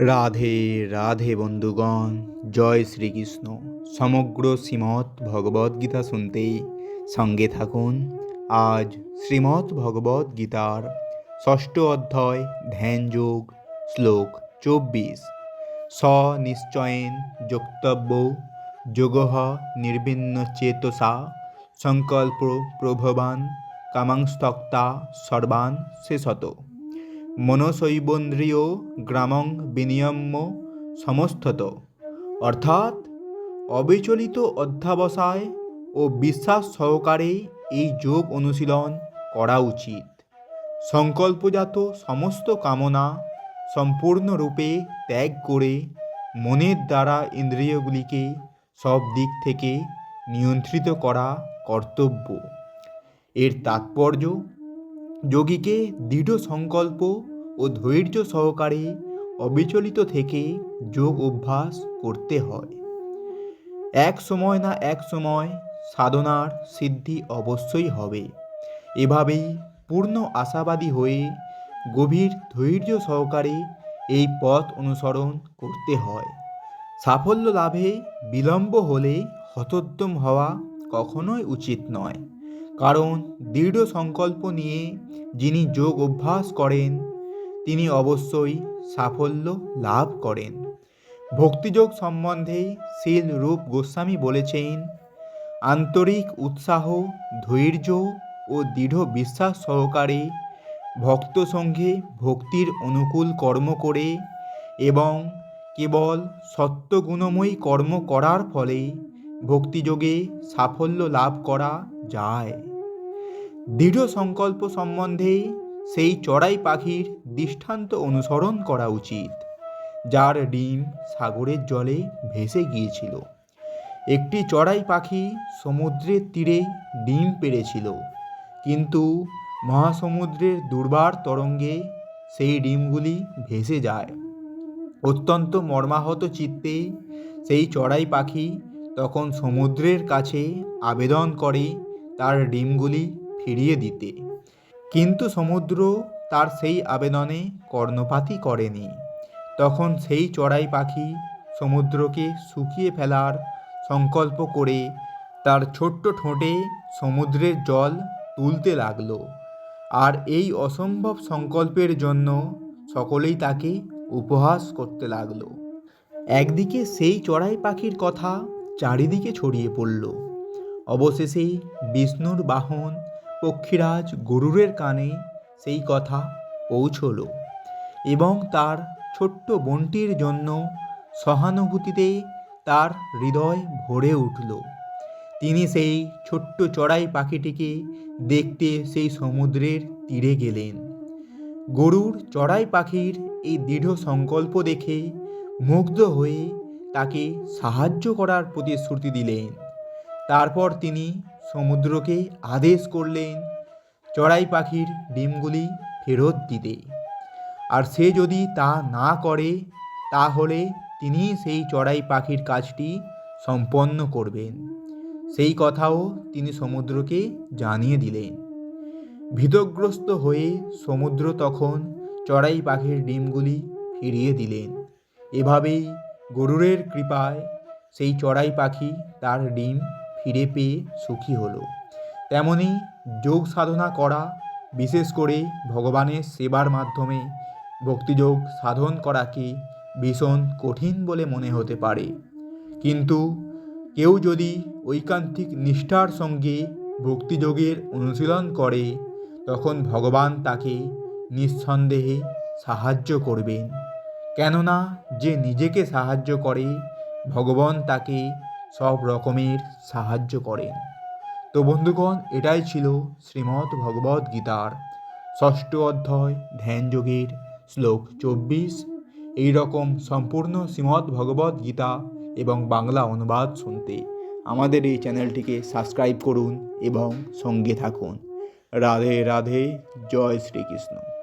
রাধে রাধে বন্ধুগণ, জয় শ্রীকৃষ্ণ। সমগ্র শ্রীমৎ ভগবদ্গীতা শুনতে সঙ্গে থাকুন। আজ শ্রীমৎ ভগবদ্ গীতার ষষ্ঠ অধ্যায় ধ্যানযোগ শ্লোক চব্বিশ। স্বনিশ্চয়েন যোক্তব্য, যোগ নির্বিন্ন চেতসা সংকল্প প্রভবান, কামাংস্তক্তা সর্বান শেষত। মনসৈবন্দ্রিয় গ্রামং বিনিয়ম্য সমস্তত। অর্থাৎ অবিচলিত অধ্যাবসায় ও বিশ্বাস সহকারে এই যোগ অনুশীলন করা উচিত। সংকল্পজাত সমস্ত কামনা সম্পূর্ণরূপে ত্যাগ করে মনের দ্বারা ইন্দ্রিয়গুলিকে সব দিক থেকে নিয়ন্ত্রিত করা কর্তব্য। এর তাৎপর্য যোগীকে দৃঢ় সংকল্প ও ধৈর্য সহকারে অবিচলিত থেকে যোগ অভ্যাস করতে হয়। এক সময় না এক সময় সাধনার সিদ্ধি অবশ্যই হবে। এভাবেই পূর্ণ আশাবাদী হয়ে গভীর ধৈর্য সহকারে এই পথ অনুসরণ করতে হয়। সাফল্য লাভে বিলম্ব হলে হতোদ্যম হওয়া কখনোই উচিত নয়। কারণ দৃঢ় সংকল্প নিয়ে যিনি যোগ অভ্যাস করেন, তিনি অবশ্যই সাফল্য লাভ করেন। ভক্তিযোগ সম্বন্ধে শীল রূপ গোস্বামী বলেছেন, আন্তরিক উৎসাহ, ধৈর্য ও দৃঢ় বিশ্বাস সহকারে ভক্ত সঙ্গে ভক্তির অনুকূল কর্ম করে এবং কেবল সত্যগুণময়ী কর্ম করার ফলে ভক্তিযোগে সাফল্য লাভ করা যায়। দৃঢ় সংকল্প সম্বন্ধে সেই চড়াই পাখির দৃষ্টান্ত অনুসরণ করা উচিত, যার ডিম সাগরের জলে ভেসে গিয়েছিল। একটি চড়াই পাখি সমুদ্রের তীরে ডিম পেড়েছিল, কিন্তু মহাসমুদ্রের দুর্বার তরঙ্গে সেই ডিমগুলি ভেসে যায়। অত্যন্ত মর্মাহত চিত্তে সেই চড়াই পাখি তখন সমুদ্রের কাছে আবেদন করে তার ডিমগুলি ফিরিয়ে দিতে। কিন্তু সমুদ্র তার সেই আবেদনে কর্ণপাতই করেনি। তখন সেই চড়াই পাখি সমুদ্রকে শুকিয়ে ফেলার সংকল্প করে তার ছোট্ট ঠোঁটে সমুদ্রের জল তুলতে লাগল। আর এই অসম্ভব সংকল্পের জন্য সকলেই তাকে উপহাস করতে লাগল। একদিকে সেই চড়াই পাখির কথা চারিদিকে ছড়িয়ে পড়ল। অবশেষে বিষ্ণুর বাহন পক্ষীরাজ গরুরের কানে সেই কথা পৌঁছল এবং তার ছোট্ট বোনটির জন্য সহানুভূতিতে তার হৃদয় ভরে উঠল। তিনি সেই ছোট্ট চড়াই পাখিটিকে দেখতে সেই সমুদ্রের তীরে গেলেন। গরুর চড়াই পাখির এই দৃঢ় সংকল্প দেখে মুগ্ধ হয়ে তাকে সাহায্য করার প্রতিশ্রুতি দিলেন। তারপর তিনি সমুদ্রকে আদেশ করলেন, চড়াই পাখির ডিমগুলি ফেরত দিতে। আর সে যদি তা না করে, তাহলে তিনি সেই চড়াই পাখির কাজটি সম্পন্ন করবেন। সেই কথাও তিনি সমুদ্রকে জানিয়ে দিলেন। ভীতগ্রস্ত হয়ে সমুদ্র তখন চড়াই পাখির ডিমগুলি ফিরিয়ে দিলেন। এভাবেই গরুরের কৃপায় সেই চড়াই পাখি তার ডিম ফিরে পেয়ে সুখী হলো। তেমনি যোগ সাধনা করা, বিশেষ করে ভগবানের সেবার মাধ্যমে ভক্তিযোগ সাধন করাকে ভীষণ কঠিন বলে মনে হতে পারে। কিন্তু কেউ যদি ঐকান্তিক নিষ্ঠার সঙ্গে ভক্তিযোগের অনুশীলন করে, তখন ভগবান তাকে নিঃসন্দেহে সাহায্য করবেন। কেননা যে নিজেকে সাহায্য করে, ভগবান তাকে সব রকমের সাহায্য করেন। তো বন্ধুগণ, এটাই ছিল শ্রীমদ্ ভগবদ্ গীতার ষষ্ঠ অধ্যায় ধ্যানযোগের শ্লোক চব্বিশ। এই রকম সম্পূর্ণ শ্রীমদ্ ভগবদ্ গীতা এবং বাংলা অনুবাদ শুনতে আমাদের এই চ্যানেলটিকে সাবস্ক্রাইব করুন এবং সঙ্গে থাকুন। রাধে রাধে, জয় শ্রীকৃষ্ণ।